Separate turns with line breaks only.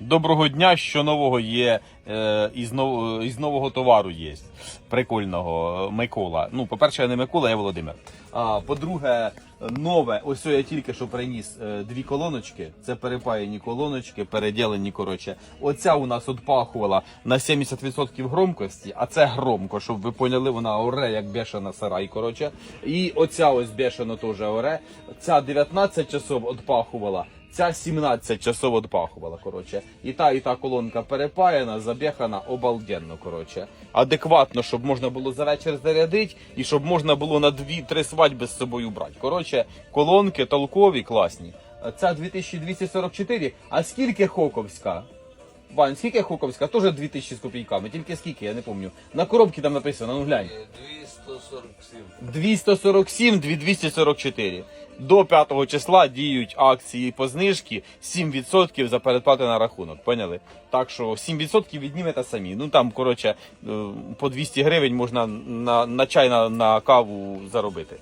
Доброго дня, що нового є е, із, нов, із нового товару є. Прикольного е, Микола. Ну, по-перше, я не Микола, я Володимир. А по-друге, нове, ось я тільки що приніс е, дві колоночки. Це перепаяні колоночки, переділені. Коротше, оця у нас отпахувала на 70% громкості, а це громко, щоб ви поняли, вона оре як бешена сарай. Коротше. І оця ось бешено теж оре. Ця 19 часов отпахувала. Ця 17 часов отпахувала, коротше. І та, і та колонка перепаяна, забехана обалденно, коротше. Адекватно, щоб можна було за вечір зарядити і щоб можна було на 2-3 свадьби з собою брати. Коротше, колонки толкові, класні. Ця 2244, а скільки Хоковська? Вань, скільки Хоковська? Теж 2000 з копійками, тільки скільки, я не пам'ятаю. На коробці там написано, ну глянь.
247.
247, 244. До 5 числа діють акції по знижці 7% за передплати на рахунок. Поняли? Так що 7% віднімете самі. Ну там, коротше, е, по 200 гривень можна на, на чай на, на каву заробити.